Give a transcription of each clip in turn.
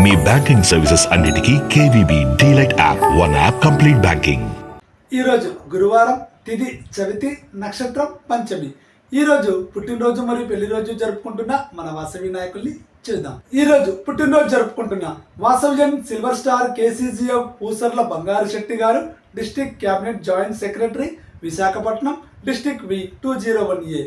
మీ banking services అన్నిటికీ KVB DLite app. One app complete banking ఈరోజు గురువారం తిది చవితి నక్షత్రం పంచమి. ఈరోజు పుట్టినరోజు మరియు పెళ్ళిరోజు జరుపుకుంటున్న మన వాసవి నాయకుల్ని చూద్దాం. ఈరోజు పుట్టినరోజు జరుపుకుంటున్న Vasavyan silver star KCGF Pusarla Bangaru Shetty garu district cabinet joint secretary Visakhapatnam district V two zero one A.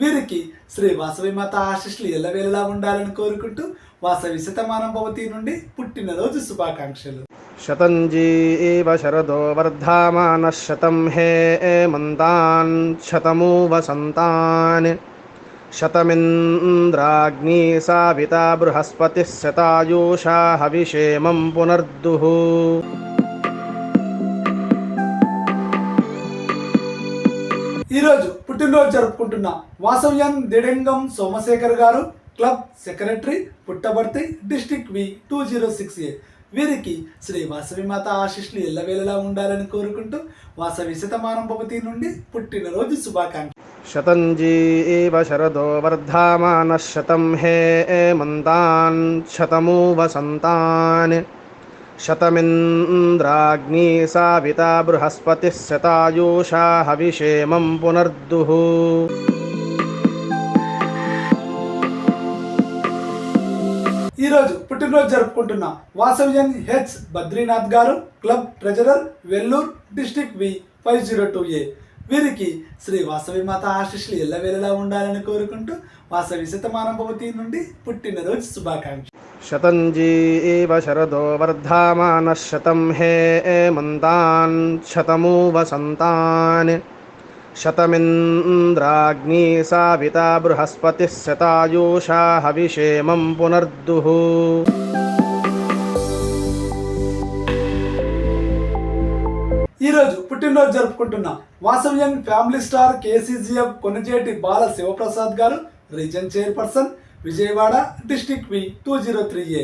వీరికి శ్రీ వాసవి మాత ఆశిష్లు ఎల్లవేళలా ఉండాలని కోరుకుంటూ వాసవి శతమానం భవతి నుండి పుట్టినరోజు శుభాకాంక్షలు. శతంజీ ఏవ శరదో వర్ధమాన శతం హే మంతాన్ శతమూ వసంతాన్ శతమింద్రాగ్ని సావిత బృహస్పతి శతాయూషా హవిషేమం పునర్దుః. ఈరోజు పుట్టినరోజు జరుపుకుంటున్న Vasavyam Didangam Somashekhar garu club secretary Puttaparthi district V two zero six A. వీరికి శ్రీ వాసవి మాత ఆశిష్లు ఎల్లవేళలా ఉండాలని కోరుకుంటూ వాసవి శతమానం భవతి నుండి పుట్టినరోజు శుభాకాంక్ష శతంజీ శరదో వర్ధమాన శతం హే మంతాన్ శతమూ వసంతాన్ శతమింద్రాగ్ని సావిత బృహస్పతి శతాయూషా హవిషేమం పునర్దుః. ఈరోజు పుట్టినరోజు జరుపుకుంటున్న Vasavian H Badrinath garu club treasurer Vellore district V five zero two A. వీరికి శ్రీ వాసవి మాత ఆశీస్సులు ఎల్లవేళలా ఉండాలని కోరుకుంటూ వాసవి శతమానభవతి నుండి పుట్టినరోజు శుభాకాంక్ష శతంజీ శరదో వర్ధమాన శతం హే మంతాన్ శతమూ వసంతాన్ शतमिन्द्राग्नी साविता बृहस्पतिः शतायुषा हविषेमं पुनर्दुः ఈరోజు పుట్టినరోజు జరుపుకుంటున్న వాసవ్యన్ family star KCGF Konajeti Bala Sivaprasad గారు region chairperson Vijayawada district V two zero three A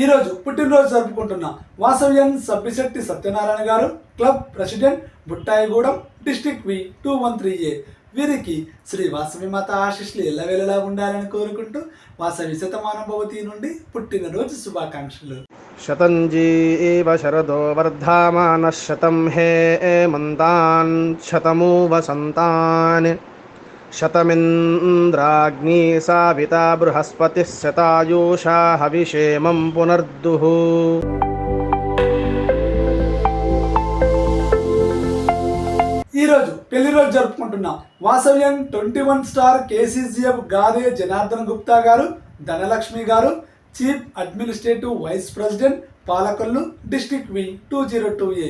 ఈరోజు పుట్టినరోజు జరుపుకుంటున్న Vasavyan Sabbisetti Satyanarayana garu club president Buttayagudem district V two one three A. వీరికి శ్రీ వాసవిమాత ఎలా ఎల్లవేళలా ఉండాలని కోరుకుంటూ వాసవి శతమానుభవతి నుండి పుట్టినరోజు శుభాకాంక్షలు. శతంజీ శరదో వర్ధమాన శతం హే మంతాన్ శతమూ వసంతాన్ शतमिन्द्राग्नी साविता बृहस्पतिः शतायुषा हविषेमं पुनर्दुः ఈరోజు పెళ్లి రోజు జరుపుకుంటున్న వాసవ్యం twenty one star KCGF Gade Janardhan Gupta గారు ధనలక్ష్మి గారు chief administrative vice president Palakollu district V two zero two A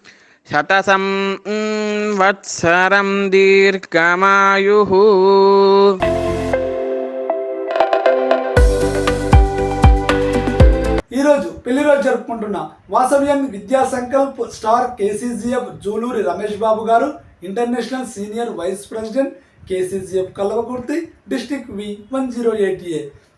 శతసం వత్సరం దీర్ఘమాయు ఈరోజు పెళ్ళి రోజు జరుపుకుంటున్న Vasavyam Vidya Sankalp star KCGF Juluri Ramesh Babu garu international senior vice president KCGF Kalwakurthy district V one zero eight A.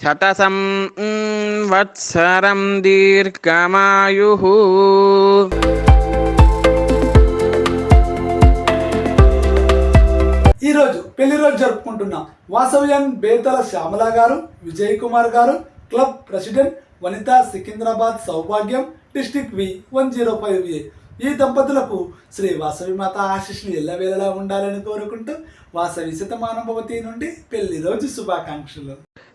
శతసం వత్సరం దీర్ఘమాయు ఈరోజు పెళ్ళి రోజు జరుపుకుంటున్న వాసవ్యం బేతల శ్యామల గారు విజయ్ కుమార్ గారు club president Vanitha Secunderabad Soubhagyam district V one zero five A. ఈ దంపతులకు శ్రీ వాసవి మాత ఆశిష్ని ఎల్లవేళలా ఉండాలని కోరుకుంటూ వాసవి శతమానభవతి నుండి పెళ్ళి రోజు శుభాకాంక్షలు.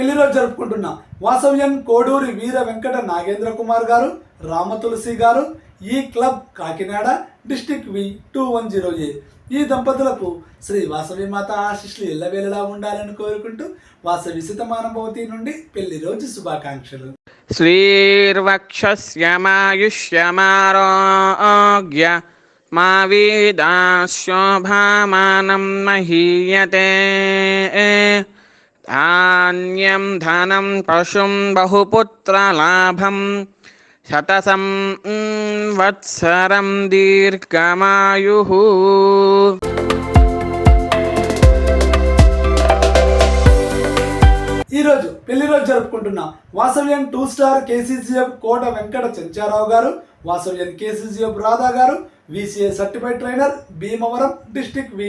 పెళ్ళి రోజు జరుపుకుంటున్న వాసవ్యం కోడూరి వీర వెంకట నాగేంద్ర కుమార్ గారు రామ తులసి గారు ఈ club Kakinada district V two one zero A. ఈ దంపతులకు శ్రీ వాసవి మాత ఆశిష్లు ఎల్లవేళలా ఉండాలని కోరుకుంటూ వాసవి సితమానభవతి నుండి పెళ్ళి రోజు శుభాకాంక్షలు. శ్రీర్వక్షమాయుష్యమారోగ్య మా వీదాశోభామానం మహీయతే. ధాన్యం ధనం పశుం బహుపుత్రలాభం శతసం వత్సరం దీర్ఘమాయు ఈరోజు పెళ్ళి రోజు జరుపుకుంటున్న Vasavyam two star KCCF Kota Venkata Chencharao garu Vasavyam KCCF Radha garu VCA certified trainer Bhimavaram district V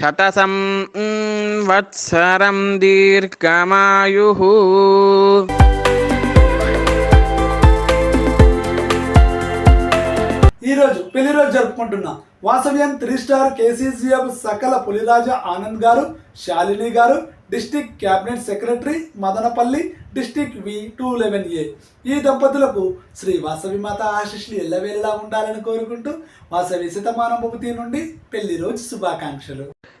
శతసం వత్సరం దీర్ఘమాయు ఈరోజు పెళ్ళి రోజు జరుపుకుంటున్న వాసవ్యం త్రీ స్టార్ కేసీసీఎఫ్ సకల Puliraja Anand garu Shalini garu district cabinet secretary Madanapalle district V two eleven A. ఈ దంపతులకు శ్రీ వాసవి మాత ఆశిష్లు ఎల్లవేళలా ఉండాలని కోరుకుంటూ వాసవి శతమానం భూపతి నుండి పెళ్ళి రోజు శుభాకాంక్షలు.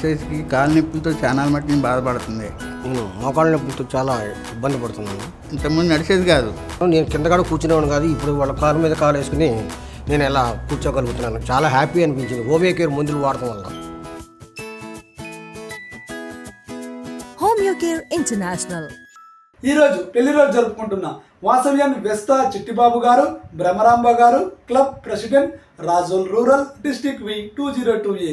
మిస్సెస్కి కాలు నొప్పులతో చాలా మట్టి బాధపడుతుంది. నేను మోకాళ్ళ నొప్పులతో చాలా ఇబ్బంది పడుతున్నాను. ఇంతకుముందు నడిచేది కాదు. నేను కింద కూడా కూర్చునేవాడు కాదు ఇప్పుడు వాళ్ళ కాలు మీద కాలు వేసుకుని నేను ఎలా కూర్చోగలుగుతున్నాను. చాలా హ్యాపీ అనిపించింది. హోమియో కేర్ మందులు వాడటం వల్ల. Homeocare International. ఈ రోజు పెళ్ళి రోజు జరుపుకుంటున్న వాసవ్యన్ వెస్తా Chittibabu garu Bhramaramba garu club president Razole rural district V two zero two A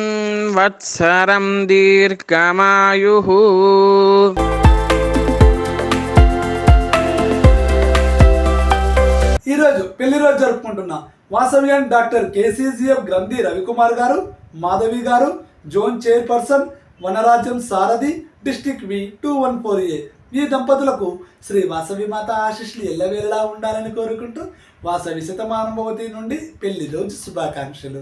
సంవత్సరం దీర్ఘమాయు. ఈరోజు పెళ్ళి రోజు జరుపుకుంటున్న వాసవ్యాన్ డాక్టర్ కేసీజీఎఫ్ గ్రంథి Ravikumar garu Madhavi garu zone chairperson Vanarajyam Sarathi district V two one four A. ఈ దంపతులకు శ్రీ వాసవి మాత ఆశిష్లు ఎల్లవేళలా ఉండాలని కోరుకుంటూ వాసవి శతమానుభవతి నుండి పెళ్ళి రోజు శుభాకాంక్షలు.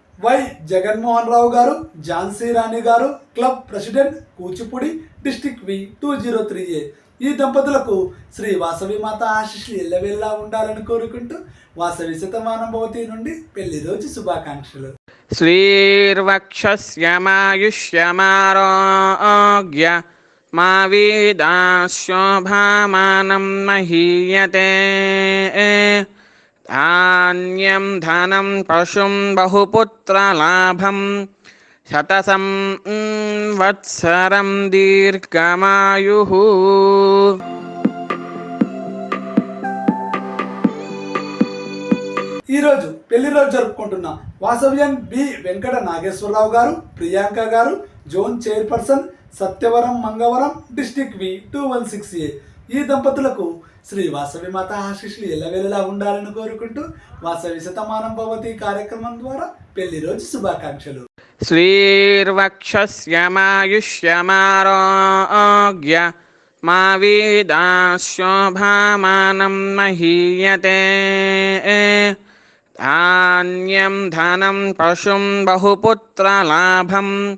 Why Jaganmohan Rao garu Jhansi Rani garu club president Kuchipudi district V two zero three A. ఈ దంపతులకు శ్రీ వాసవి మాత ఆశిష్లు ఎల్లవెల్లా ఉండాలని కోరుకుంటూ వాసవి శతమానుభవతి నుండి పెళ్ళి రోజు శుభాకాంక్షలు. శ్రీర్వక్షమాయుష్యమారోగ్య మా వీదాశోభామానం మహీయతే. ధాన్యం ధనం పశుం బహుపుత్రలాభం శతసం వత్సరం దీర్ఘమాయు ఈరోజు పెళ్ళి రోజు జరుపుకుంటున్న వాసవ్యం B. Venkata Nageswararao garu Priyanka garu zone chairperson Satyavaram Mangavaram district V. Two one six A. ఈ దంపతులకు శ్రీ వాసవి మాత ఆశీస్సులు ఎల్లవేళలా ఉండాలని కోరుకుంటూ వాసవి శతమానం భవతి కార్యక్రమం ద్వారా పెళ్ళి రోజు శుభాకాంక్షలు. శ్రీర్వక్షమాయుష్యమారోగ్య మా వీదాశోభామానం మహీయతే. ధాన్యం ధనం పశుం బహుపుత్రలాభం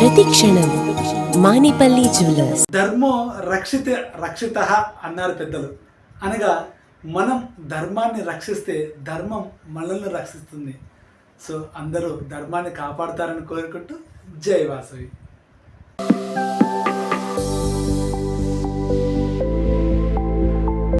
ప్రతిక్షణం మానిపల్లి జ్యువెలర్స్. ధర్మో రక్షిత రక్షిత అన్నారు పెద్దలు. అనగా మనం ధర్మాన్ని రక్షిస్తే ధర్మం మనల్ని రక్షిస్తుంది. సో అందరూ ధర్మాన్ని కాపాడుతారని కోరుకుంటూ జై వాసవి.